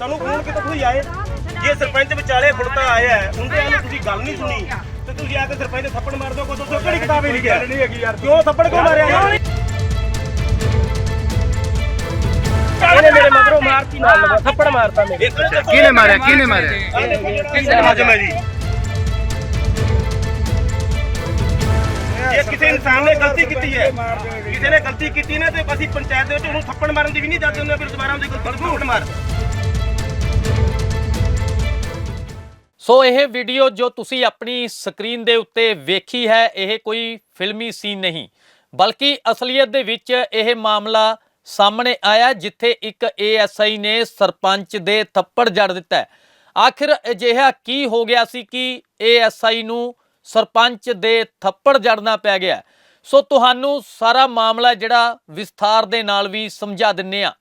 ਤੁਹਾਨੂੰ ਫੋਨ ਕਿਤੋਂ ਤੁਸੀਂ ਆਏ ਜੇ ਸਰਪੰਚ ਵਿਚਾਲੇ ਖੁੜਤਾ ਆਇਆ ਹੈ, ਉਹਦੇ ਨਾਲ ਤੁਸੀਂ ਗੱਲ ਨਹੀਂ ਸੁਣੀ ਤੇ ਤੁਸੀਂ ਆ ਕੇ ਸਰਪੰਚ ਦੇ ਥੱਪੜ ਮਾਰ ਦਿਓ ਕੋਈ ਦੱਸੋ ਕਿਹੜੀ ਕਿਤਾਬ ਹੀ ਲਿਖਿਆ? ਨਹੀਂ ਹੈਗੀ ਯਾਰ। ਕਿਉਂ ਥੱਪੜ ਕਿਉਂ ਮਾਰਿਆ? ਯਾਰ ਇਹਨੇ ਮੇਰੇ ਮਗਰੋਂ ਮਾਰਤੀ ਨਾਲ ਲਗਾ ਥੱਪੜ ਮਾਰਤਾ ਮੇਰੇ। ਕਿਹਨੇ ਮਾਰਿਆ? ਕਿਹਨੇ ਮਾਰਿਆ? ਕਿਸੇ ਹਾਜਮ ਹੈ ਜੀ। ਜੇ ਕਿਸੇ ਇਨਸਾਨ ਨੇ ਗਲਤੀ ਕੀਤੀ ਹੈ ਕਿਸੇ ਨੇ ਗਲਤੀ ਕੀਤੀ ਨਾ ਤੇ ਅਸੀਂ ਪੰਚਾਇਤ ਦੇ ਵਿੱਚ ਉਹਨੂੰ ਥੱਪੜ ਮਾਰਨ ਦੀ ਵੀ ਨਹੀਂ ਦੱਸਦੇ ਹੁੰਦੇ ਫਿਰ ਦੁਬਾਰਾ ਉਹਦੀ ਗਲਤੀ ਨੂੰ ਥੱਪੜ ਮਾਰ। ਸੋ ਇਹ ਵੀਡੀਓ ਜੋ ਤੁਸੀਂ ਆਪਣੀ ਸਕਰੀਨ ਦੇ ਉੱਤੇ ਵੇਖੀ ਹੈ, ਇਹ ਕੋਈ ਫਿਲਮੀ ਸੀਨ ਨਹੀਂ। ਬਲਕਿ ਅਸਲੀਅਤ ਦੇ ਵਿੱਚ ਇਹ ਮਾਮਲਾ ਸਾਹਮਣੇ ਆਇਆ, ਜਿੱਥੇ ਇੱਕ ਏਐਸਆਈ ਨੇ ਸਰਪੰਚ ਦੇ ਥੱਪੜ ਜੜ ਦਿੱਤਾ ਆਖਿਰ ਅਜਿਹਾ ਕੀ ਹੋ ਗਿਆ ਸੀ ਕਿ ਏਐਸਆਈ ਨੂੰ ਸਰਪੰਚ ਦੇ ਥੱਪੜ ਜੜਨਾ ਪੈ ਗਿਆ ਸੋ ਤੁਹਾਨੂੰ ਸਾਰਾ ਮਾਮਲਾ ਜਿਹੜਾ ਵਿਸਥਾਰ ਦੇ ਨਾਲ ਵੀ ਸਮਝਾ ਦਿੰਨੇ ਆ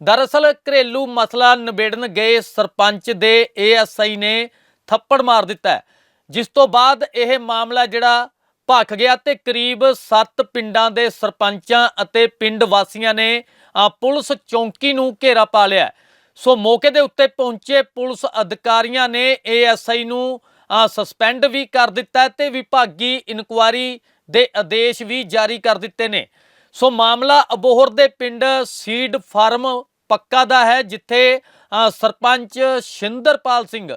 ਦਰਅਸਲ ਘਰੇਲੂ ਮਸਲਾ ਨਿਬੇੜਨ ਗਏ ਸਰਪੰਚ ਦੇ ਏਐਸਆਈ ਨੇ ਥੱਪੜ ਮਾਰ ਦਿੱਤਾ ਜਿਸ ਤੋਂ ਬਾਅਦ ਇਹ ਮਾਮਲਾ ਜਿਹੜਾ ਭਖ ਗਿਆ ਤੇ ਕਰੀਬ 7 ਪਿੰਡਾਂ ਦੇ ਸਰਪੰਚਾਂ ਅਤੇ ਪਿੰਡ ਵਾਸੀਆਂ ਨੇ ਪੁਲਿਸ ਚੌਂਕੀ ਨੂੰ ਘੇਰਾ ਪਾ ਲਿਆ ਸੋ ਮੌਕੇ ਦੇ ਉੱਤੇ ਪਹੁੰਚੇ ਪੁਲਿਸ ਅਧਿਕਾਰੀਆਂ ਨੇ ਏਐਸਆਈ ਨੂੰ ਸਸਪੈਂਡ ਵੀ ਕਰ ਦਿੱਤਾ ਹੈ ਤੇ ਵਿਭਾਗੀ ਇਨਕੁਆਰੀ ਦੇ ਆਦੇਸ਼ ਵੀ ਜਾਰੀ ਕਰ ਦਿੱਤੇ ਨੇ। ਸੋ ਮਾਮਲਾ ਅਬੋਹਰ ਦੇ ਪਿੰਡ ਸੀਡ ਫਾਰਮ ਪੱਕਾ ਦਾ ਹੈ, ਜਿੱਥੇ ਸਰਪੰਚ ਸ਼ਿੰਦਰਪਾਲ ਸਿੰਘ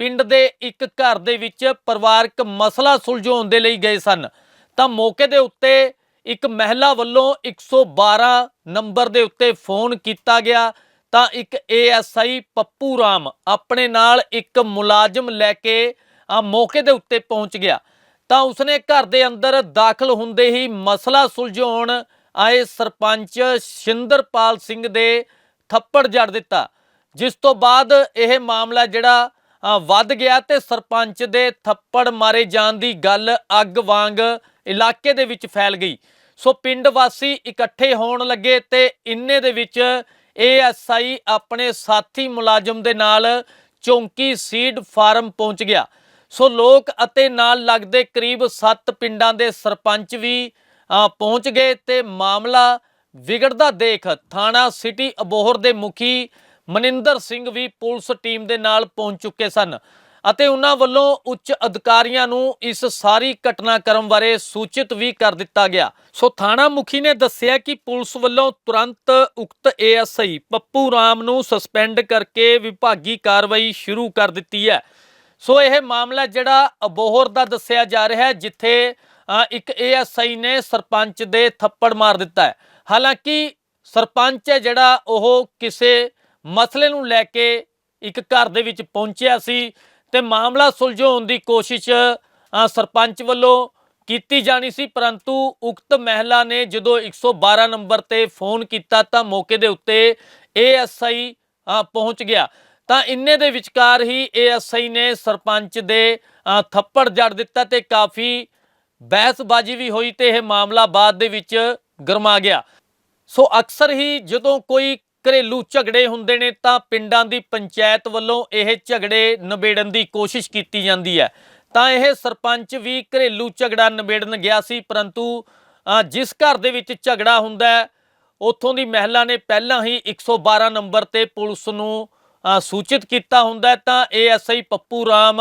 ਪਿੰਡ ਦੇ ਇੱਕ ਘਰ ਦੇ ਵਿੱਚ ਪਰਿਵਾਰਕ ਮਸਲਾ ਸੁਲਝਾਉਣ ਦੇ ਲਈ ਗਏ ਸਨ। ਤਾਂ ਮੌਕੇ ਦੇ ਉੱਤੇ ਇੱਕ ਮਹਿਲਾ ਵੱਲੋਂ 112 ਨੰਬਰ ਦੇ ਉੱਤੇ ਫੋਨ ਕੀਤਾ ਗਿਆ। ਤਾਂ ਇੱਕ ਏਐਸਆਈ ਪੱਪੂ ਰਾਮ ਆਪਣੇ ਨਾਲ ਇੱਕ ਮੁਲਾਜ਼ਮ ਲੈ ਕੇ ਆ ਮੌਕੇ ਦੇ ਉੱਤੇ ਪਹੁੰਚ ਗਿਆ। ਤਾਂ ਉਸਨੇ ਘਰ ਦੇ ਅੰਦਰ ਦਾਖਲ ਹੁੰਦੇ ਹੀ ਮਸਲਾ ਸੁਲਝਾਉਣ ਆਏ ਸਰਪੰਚ ਸ਼ਿੰਦਰਪਾਲ ਸਿੰਘ ਦੇ ਥੱਪੜ ਜੜ ਦਿੱਤਾ। ਜਿਸ ਤੋਂ ਬਾਅਦ ਇਹ ਮਾਮਲਾ ਜਿਹੜਾ ਵੱਧ ਗਿਆ ਤੇ ਸਰਪੰਚ ਦੇ ਥੱਪੜ ਮਾਰੇ ਜਾਣ ਦੀ ਗੱਲ ਅੱਗ ਵਾਂਗ ਇਲਾਕੇ ਦੇ ਵਿੱਚ ਫੈਲ ਗਈ। ਸੋ ਪਿੰਡ ਵਾਸੀ ਇਕੱਠੇ ਹੋਣ ਲੱਗੇ ਤੇ ਇੰਨੇ ਦੇ ਵਿੱਚ ਏਐਸਆਈ ਆਪਣੇ ਸਾਥੀ ਮੁਲਾਜ਼ਮ ਦੇ ਨਾਲ ਚੌਂਕੀ ਸੀਡ ਫਾਰਮ ਪਹੁੰਚ ਗਿਆ। ਸੋ ਲੋਕ ਅਤੇ ਨਾਲ ਲੱਗਦੇ ਕਰੀਬ 7 ਪਿੰਡਾਂ ਦੇ ਸਰਪੰਚ ਵੀ ਪਹੁੰਚ ਗਏ ਤੇ ਮਾਮਲਾ ਵਿਗੜਦਾ ਦੇਖ ਥਾਣਾ ਸਿਟੀ ਅਬੋਹਰ ਦੇ ਮੁਖੀ ਮਨਿੰਦਰ ਸਿੰਘ ਵੀ ਪੁਲਿਸ ਟੀਮ ਦੇ ਨਾਲ ਪਹੁੰਚ ਚੁੱਕੇ ਸਨ ਅਤੇ ਉਹਨਾਂ ਵੱਲੋਂ ਉੱਚ ਅਧਿਕਾਰੀਆਂ ਨੂੰ ਇਸ ਸਾਰੀ ਘਟਨਾਕ੍ਰਮ ਬਾਰੇ ਸੂਚਿਤ ਵੀ ਕਰ ਦਿੱਤਾ ਗਿਆ। ਸੋ ਥਾਣਾ ਮੁਖੀ ਨੇ ਦੱਸਿਆ ਕਿ ਪੁਲਿਸ ਵੱਲੋਂ ਤੁਰੰਤ ਉਕਤ ਏਐਸਆਈ ਪੱਪੂ ਰਾਮ ਨੂੰ ਸਸਪੈਂਡ ਕਰਕੇ ਵਿਭਾਗੀ ਕਾਰਵਾਈ ਸ਼ੁਰੂ ਕਰ ਦਿੱਤੀ ਹੈ। ਸੋ ਇਹ ਮਾਮਲਾ ਜਿਹੜਾ ਅਬੋਹਰ ਦਾ ਦੱਸਿਆ ਜਾ ਰਿਹਾ ਹੈ ਜਿੱਥੇ ਅ, ਇੱਕ ਏਐਸਆਈ ਨੇ ਸਰਪੰਚ ਦੇ ਥੱਪੜ ਮਾਰ ਦਿੱਤਾ ਹੈ। ਹਾਲਾਂਕਿ ਸਰਪੰਚ ਹੈ ਜਿਹੜਾ ਉਹ ਕਿਸੇ ਮਸਲੇ ਨੂੰ ਲੈ ਕੇ ਇੱਕ ਘਰ ਦੇ ਵਿੱਚ ਪਹੁੰਚਿਆ ਸੀ ਤੇ ਮਾਮਲਾ ਸੁਲਝਾਉਣ ਦੀ ਕੋਸ਼ਿਸ਼ ਸਰਪੰਚ ਵੱਲੋਂ ਕੀਤੀ ਜਾਣੀ ਸੀ, ਪਰੰਤੂ ਉਕਤ ਮਹਿਲਾ ਨੇ ਜਦੋਂ 112 ਨੰਬਰ ਤੇ ਫੋਨ ਕੀਤਾ ਤਾਂ ਮੌਕੇ ਦੇ ਉੱਤੇ ਏਐਸਆਈ ਪਹੁੰਚ ਗਿਆ। ਤਾਂ ਇੰਨੇ ਦੇ ਵਿਚਕਾਰ ਹੀ ਏਐਸਆਈ ਨੇ ਸਰਪੰਚ ਦੇ ਥੱਪੜ ਜੜ ਦਿੱਤਾ ਤੇ ਕਾਫੀ ਬਹਿਸਬਾਜ਼ੀ ਵੀ ਹੋਈ ਤੇ ਇਹ ਮਾਮਲਾ ਬਾਅਦ ਦੇ ਵਿੱਚ ਗਰਮਾ ਗਿਆ। ਸੋ ਅਕਸਰ ਹੀ ਜਦੋਂ ਕੋਈ ਘਰੇਲੂ ਝਗੜੇ ਹੁੰਦੇ ਨੇ ਤਾਂ ਪਿੰਡਾਂ ਦੀ ਪੰਚਾਇਤ ਵੱਲੋਂ ਇਹ ਝਗੜੇ ਨਿਬੇੜਨ ਦੀ ਕੋਸ਼ਿਸ਼ ਕੀਤੀ ਜਾਂਦੀ ਹੈ। ਤਾਂ ਇਹ ਸਰਪੰਚ ਵੀ ਘਰੇਲੂ ਝਗੜਾ ਨਿਬੇੜਨ ਗਿਆ ਸੀ, ਪਰੰਤੂ ਜਿਸ ਘਰ ਦੇ ਵਿੱਚ ਝਗੜਾ ਹੁੰਦਾ ਹੈ, ਉੱਥੋਂ ਦੀ ਮਹਿਲਾ ਨੇ ਪਹਿਲਾਂ ਹੀ 112 ਨੰਬਰ ਤੇ ਪੁਲਿਸ ਨੂੰ ਸੂਚਿਤ ਕੀਤਾ ਹੁੰਦਾ ਹੈ। ਤਾਂ ਏਐਸਆਈ ਪੱਪੂ ਰਾਮ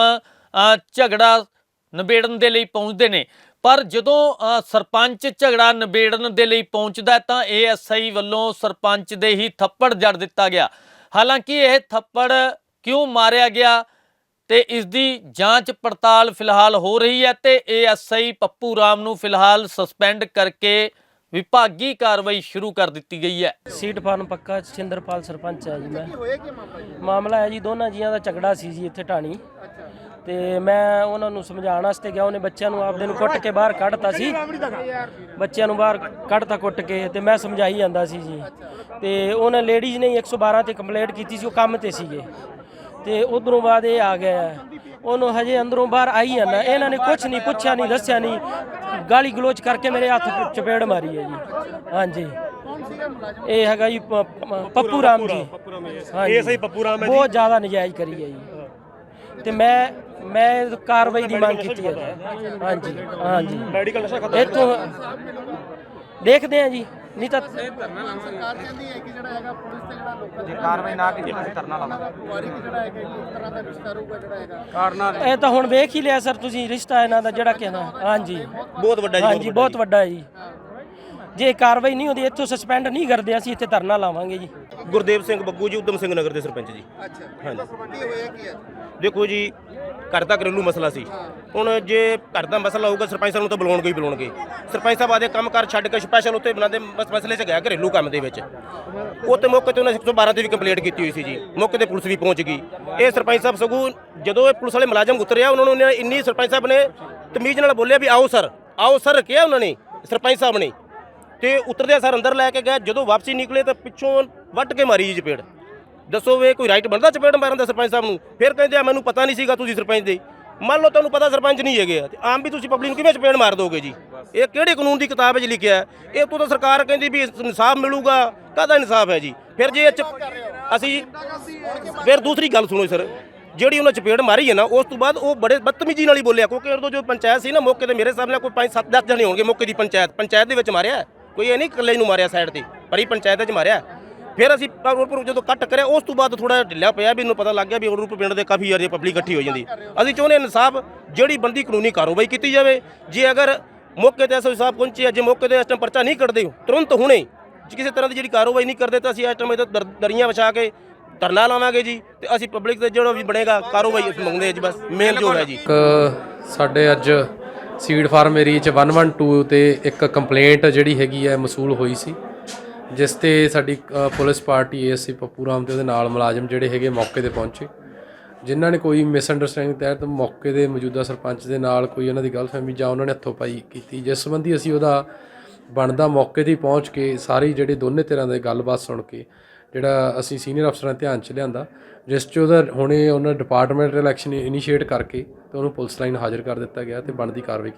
ਝਗੜਾ ਨਿਬੇੜਨ ਦੇ ਲਈ ਪਹੁੰਚਦੇ ਨੇ। ਪਰ ਜਦੋਂ ਸਰਪੰਚ ਝਗੜਾ ਨਿਬੇੜਨ ਦੇ ਲਈ ਪਹੁੰਚਦਾ ਤਾਂ ਏਐਸਆਈ ਵੱਲੋਂ ਸਰਪੰਚ ਦੇ ਹੀ ਥੱਪੜ ਜੜ ਦਿੱਤਾ ਗਿਆ। ਹਾਲਾਂਕਿ ਇਹ ਥੱਪੜ ਕਿਉਂ ਮਾਰਿਆ ਗਿਆ ਤੇ ਇਸ ਦੀ ਜਾਂਚ ਪੜਤਾਲ ਫਿਲਹਾਲ ਹੋ ਰਹੀ ਹੈ ਤੇ ਏਐਸਆਈ ਪੱਪੂ ਰਾਮ ਨੂੰ ਫਿਲਹਾਲ ਸਸਪੈਂਡ ਕਰਕੇ ਵਿਭਾਗੀ ਕਾਰਵਾਈ ਸ਼ੁਰੂ ਕਰ ਦਿੱਤੀ ਗਈ ਹੈ। ਸੀਟ ਫਾਰਮ ਪੱਕਾ ਸਿੰਦਰਪਾਲ ਸਰਪੰਚ ਹੈ ਜੀ ਮੈਂ। ਮਾਮਲਾ ਹੈ ਜੀ ਦੋਨਾਂ ਜੀਆਂ ਦਾ ਝਗੜਾ ਸੀ ਜੀ ਇੱਥੇ ਢਾਣੀ। ਤੇ ਮੈਂ ਉਹਨਾਂ ਨੂੰ ਸਮਝਾਉਣ ਵਾਸਤੇ ਗਿਆ ਉਹਨੇ ਬੱਚਿਆਂ ਨੂੰ ਆਪਦੇ ਨੂੰ ਕੁੱਟ ਕੇ ਬਾਹਰ ਕੱਢਤਾ ਸੀ। ਬੱਚਿਆਂ ਨੂੰ ਬਾਹਰ ਕੱਢਤਾ ਕੁੱਟ ਕੇ ਤੇ ਮੈਂ ਸਮਝਾਈ ਜਾਂਦਾ ਸੀ ਜੀ। ਤੇ ਉਹਨਾਂ ਲੇਡੀਜ਼ ਨੇ 112 ਤੇ ਕੰਪਲੇਂਟ ਕੀਤੀ ਸੀ ਉਹ ਕੰਮ ਤੇ ਸੀਗੇ। ਤੇ ਉਧਰੋਂ ਬਾਅਦ ਇਹ ਆ ਗਿਆ। ਉਹਨੂੰ ਹਜੇ ਅੰਦਰੋਂ ਬਾਹਰ ਆਈ ਜਾਂਦਾ। ਇਹਨਾਂ ਨੇ ਕੁਝ ਨਹੀਂ ਪੁੱਛਿਆ ਨਹੀਂ ਦੱਸਿਆ ਨਹੀਂ। ਗਾਲੀ ਗਲੋਚ ਕਰਕੇ ਮੇਰੇ ਹੱਥ ਚਪੇੜ ਮਾਰੀ ਹੈ ਜੀ। ਹਾਂਜੀ। ਇਹ ਹੈਗਾ ਜੀ ਪ- ਪ- ਪੱਪੂ ਰਾਮ ਜੀ। ਇਹ ਸਹੀ ਪੱਪੂ ਰਾਮ ਹੈ ਜੀ। ਬਹੁਤ ਜ਼ਿਆਦਾ ਨਜਾਇਜ਼ ਕਰੀ ਹੈ ਜੀ। ਤੇ ਮੈਂ ਮੈਂ ਕਾਰਵਾਈ ਦੀ ਮੰਗ ਕੀਤੀ ਹੈ। ਹਾਂਜੀ ਹਾਂਜੀ। ਮੈਡੀਕਲ ਨਸ਼ਾ ਖਤਮ ਇੱਥੋਂ ਦੇਖਦੇ ਹਾਂ ਜੀ। ਨਹੀਂ ਤਾਂ ਸਰਕਾਰ ਕਹਿੰਦੀ ਹੈ ਕਿ ਜਿਹੜਾ ਹੈਗਾ ਪੁਲਿਸ ਤੇ ਜਿਹੜਾ ਲੋਕਾਂ ਦੀ ਕਾਰਵਾਈ ਨਾ ਕੀਤੀ ਅਸੀਂ ਧਰਨਾ ਦਾ ਪਰਿਵਾਰਿਕ ਜਿਹੜਾ ਹੈਗਾ ਕਿ ਇਸ ਤਰ੍ਹਾਂ ਦਾ ਰਿਸ਼ਤਾ ਰਹੂਗਾ ਜਿਹੜਾ ਹੈਗਾ। ਇਹ ਤਾਂ ਹੁਣ ਵੇਖ ਹੀ ਲਿਆ ਸਰ ਤੁਸੀਂ ਰਿਸ਼ਤਾ ਇਹਨਾਂ ਦਾ ਜਿਹੜਾ ਕਹਿਣਾ ਹਾਂਜੀ। ਬਹੁਤ ਵੱਡਾ ਜੀ ਹਾਂਜੀ ਬਹੁਤ ਵੱਡਾ ਹੈ ਜੀ। ਜੇ ਕਾਰਵਾਈ ਨਹੀਂ ਹੁੰਦੀ ਇੱਥੋਂ ਸਸਪੈਂਡ ਨਹੀਂ ਕਰਦੇ ਅਸੀਂ ਇੱਥੇ ਧਰਨਾ ਲਾਵਾਂਗੇ ਜੀ। ਗੁਰਦੇਵ ਸਿੰਘ ਬੱਗੂ ਜੀ ਉਦਮ ਸਿੰਘ ਨਗਰ ਦੇ ਸਰਪੰਚ ਜੀ। ਅੱਛਾ। ਹਾਂਜੀ। ਕੀ ਹੋਇਆ ਕੀ ਹੈ? ਦੇਖੋ ਜੀ ਘਰ ਦਾ ਘਰੇਲੂ ਮਸਲਾ ਸੀ। ਹੁਣ ਜੇ ਘਰ ਦਾ ਮਸਲਾ ਹੋਊਗਾ, ਸਰਪੰਚ ਸਾਹਿਬ ਨੂੰ ਤਾਂ ਬੁਲਾਉਣਗੇ ਹੀ ਬੁਲਾਉਣਗੇ। ਸਰਪੰਚ ਸਾਹਿਬ ਆਦੇ ਕੰਮ ਕਰ ਛੱਡ ਕੇ ਸਪੈਸ਼ਲ ਉੱਤੇ ਬਣਾਦੇ ਬਸ ਮਸਲੇ 'ਚ ਗਿਆ ਘਰੇਲੂ ਕੰਮ ਦੇ ਵਿੱਚ। ਉਹ ਤੇ ਮੌਕੇ ਤੇ ਉਹਨਾਂ 112 ਤੇ ਵੀ ਕੰਪਲੇਂਟ ਕੀਤੀ ਹੋਈ ਸੀ ਜੀ। ਮੌਕੇ ਤੇ ਪੁਲਿਸ ਵੀ ਪਹੁੰਚ ਗਈ। ਇਹ ਸਰਪੰਚ ਸਾਹਿਬ ਸਗੋਂ ਜਦੋਂ ਇਹ ਪੁਲਿਸ ਵਾਲੇ ਮੁਲਾਜ਼ਮ ਉਤਰਿਆ, ਉਹਨਾਂ ਨੂੰ ਇੰਨੀ ਸਰਪੰਚ ਸਾਹਿਬ ਨੇ ਤਮੀਜ਼ ਨਾਲ ਬੋਲਿਆ ਵੀ ਆਓ ਸਰ ਆਓ ਸਰ ਕਿਹਾ ਉਹਨਾਂ ਨੇ, ਸਰਪੰਚ ਸਾਹਿਬ ਨੇ। ਤੇ ਉਤਰਦੇ ਸਰ ਅੰਦਰ ਲੈ ਕੇ ਗਏ। ਜਦੋਂ ਵਾਪਸੀ ਨਿਕਲੇ ਤਾਂ ਪਿੱਛੋਂ ਵੱਟ ਕੇ ਮਾਰੀ ਜੀ ਚਪੇੜ। ਦੱਸੋ ਵੇ ਕੋਈ ਰਾਈਟ ਬਣਦਾ ਚਪੇੜ ਮਾਰਨ ਦਾ ਸਰਪੰਚ ਸਾਹਿਬ ਨੂੰ? ਫਿਰ ਕਹਿੰਦੇ ਆ, ਮੈਨੂੰ ਪਤਾ ਨਹੀਂ ਸੀਗਾ ਤੁਸੀਂ ਸਰਪੰਚ ਦੇ। ਮੰਨ ਲਓ ਤੁਹਾਨੂੰ ਪਤਾ ਸਰਪੰਚ ਨਹੀਂ ਹੈਗੇ ਤੇ ਆਮ ਵੀ ਤੁਸੀਂ ਪਬਲਿਕ ਨੂੰ ਕਿਵੇਂ ਚਪੇੜ ਮਾਰ ਦੋਗੇ ਜੀ? ਇਹ ਕਿਹੜੇ ਕਾਨੂੰਨ ਦੀ ਕਿਤਾਬ ਵਿੱਚ ਲਿਖਿਆ ਇਹ ਤੋਂ ਤਾਂ ਸਰਕਾਰ ਕਹਿੰਦੀ ਵੀ ਇਨਸਾਫ ਮਿਲੂਗਾ, ਕਾਹਦਾ ਇਨਸਾਫ ਹੈ ਜੀ? ਫਿਰ ਜੇ ਇਹ 'ਚ ਅਸੀਂ ਫਿਰ ਦੂਸਰੀ ਗੱਲ ਸੁਣੋ ਸਰ। ਜਿਹੜੀ ਉਹਨਾਂ ਚਪੇੜ ਮਾਰੀ ਹੈ ਨਾ, ਉਸ ਤੋਂ ਬਾਅਦ ਉਹ ਬੜੇ ਬਦਤਮੀਜੀ ਨਾਲ ਹੀ ਬੋਲਿਆ, ਕਿਉਂਕਿ ਉਦੋਂ ਜੋ ਪੰਚਾਇਤ ਸੀ ਨਾ, ਮੌਕੇ ਤੇ ਮੇਰੇ ਸਾਹਮਣੇ ਕੋਈ 5 7 10 ਜਣੇ ਹੋਣਗੇ ਮੌਕੇ ਦੀ ਪੰਚਾਇਤ। ਪੰਚਾਇਤ ਦੇ ਵਿੱਚ ਮਾਰਿਆ ਕੋਈ ਇਹ ਨਹੀਂ ਇਕੱਲੇ ਨੂੰ ਮਾਰਿਆ ਸਾਈਡ ਤੇ, ਪਰ ਇਹ ਪੰਚਾਇਤ 'ਚ ਮਾਰਿਆ ਫਿਰ ਅਸੀਂ ਰੋਪਰ ਜਦੋਂ ਕੱਟ ਕਰਿਆ, ਉਸ ਤੋਂ ਬਾਅਦ ਥੋੜਾ ਢਿੱਲਾ ਪਿਆ ਵੀ ਇਹਨੂੰ ਪਤਾ ਲੱਗ ਗਿਆ ਵੀ ਰੂਪ ਪਿੰਡ ਦੇ ਕਾਫੀ ਯਾਰ ਪਬਲਿਕ ਇਕੱਠੀ ਹੋ ਜਾਂਦੀ। ਅਸੀਂ ਚਾਹੁੰਦੇ ਇਨਸਾਫ ਜਿਹੜੀ ਬੰਦੀ ਕਾਨੂੰਨੀ ਕਾਰਵਾਈ ਕੀਤੀ ਜਾਵੇ। ਜੇ ਅਗਰ ਮੌਕੇ ਤੇ ਐਸਓ ਸਾਹਿਬ ਪਹੁੰਚੇ ਜੇ ਮੌਕੇ ਤੇ ਇਸ ਟਾਈਮ ਪਰਚਾ ਨਹੀਂ ਕੱਢਦੇ ਤੁਰੰਤ ਹੁਣੇ ਜੇ ਕਿਸੇ ਤਰ੍ਹਾਂ ਦੀ ਜਿਹੜੀ ਕਾਰਵਾਈ ਨਹੀਂ ਕਰਦੇ ਤਾਂ ਅਸੀਂ ਇਸ ਟਾਈਮ ਇਹ ਦਰੀਆਂ ਵਿਛਾ ਕੇ ਧਰਨਾ ਲਾਵਾਂਗੇ ਜੀ ਤੇ ਅਸੀਂ ਪਬਲਿਕ ਤੇ ਜਿਹੜਾ ਵੀ ਬਣੇਗਾ ਕਾਰਵਾਈ ਅਸੀਂ ਮੰਗਦੇ ਹਾਂ ਜੀ ਬਸ, ਮੇਨ ਜੋ ਹੈ ਜੀ। ਇੱਕ ਸਾਡੇ ਅੱਜ ਸੀਡ ਫਾਰਮ ਏਰੀਆ ਚ 112 ਤੇ ਇੱਕ ਕੰਪਲੇਂਟ ਜਿਹੜੀ ਹੈਗੀ ਹੈ ਮਸੂਲ ਹੋਈ ਸੀ। ਜਿਸ ਤੇ ਸਾਡੀ ਅ, police party ASC Pappu Ram ਤੇ ਉਹਦੇ ਨਾਲ ਮੁਲਾਜ਼ਮ ਜਿਹੜੇ ਹੈਗੇ ਮੌਕੇ ਤੇ ਪਹੁੰਚੇ। ਜਿਨ੍ਹਾਂ ਨੇ ਕੋਈ ਮਿਸਅੰਡਰਸਟੈਂਡਿੰਗ ਤਹਿਤ ਮੌਕੇ ਦੇ ਮੌਜੂਦਾ ਸਰਪੰਚ ਦੇ ਨਾਲ ਕੋਈ ਉਹਨਾਂ ਦੀ ਗਲਤਫਹਿਮੀ ਜਾਂ ਉਹਨਾਂ ਨੇ ਹੱਥੋਂ ਪਾਈ ਕੀਤੀ ਜਿਸ ਸੰਬੰਧੀ ਅਸੀਂ ਉਹਦਾ ਬਣਦਾ ਮੌਕੇ ਤੇ ਹੀ ਪਹੁੰਚ ਕੇ ਸਾਰੀ ਜਿਹੜੇ ਦੋਨੇ ਤਰ੍ਹਾਂ ਦੇ ਗੱਲਬਾਤ ਸੁਣ ਕੇ ਜਿਹੜਾ ਅਸੀਂ ਸੀਨੀਅਰ ਅਫਸਰਾਂ ਦੇ ਧਿਆਨ ਚ ਲਿਆਂਦਾ ਜਿਸ ਚ ਉਹਦਾ ਹੁਣੇ ਉਹਨਾਂ ਡਿਪਾਰਟਮੈਂਟ ਇਲੈਕਸ਼ਨ ਇਨੀਸ਼ੀਏਟ ਕਰਕੇ ਤੇ ਉਹਨੂੰ ਪੁਲਿਸ ਲਾਈਨ ਹਾਜ਼ਰ ਕਰ ਦਿੱਤਾ ਗਿਆ ਤੇ ਬਣਦੀ ਕਾਰਵਾਈ ਕੀਤੀ।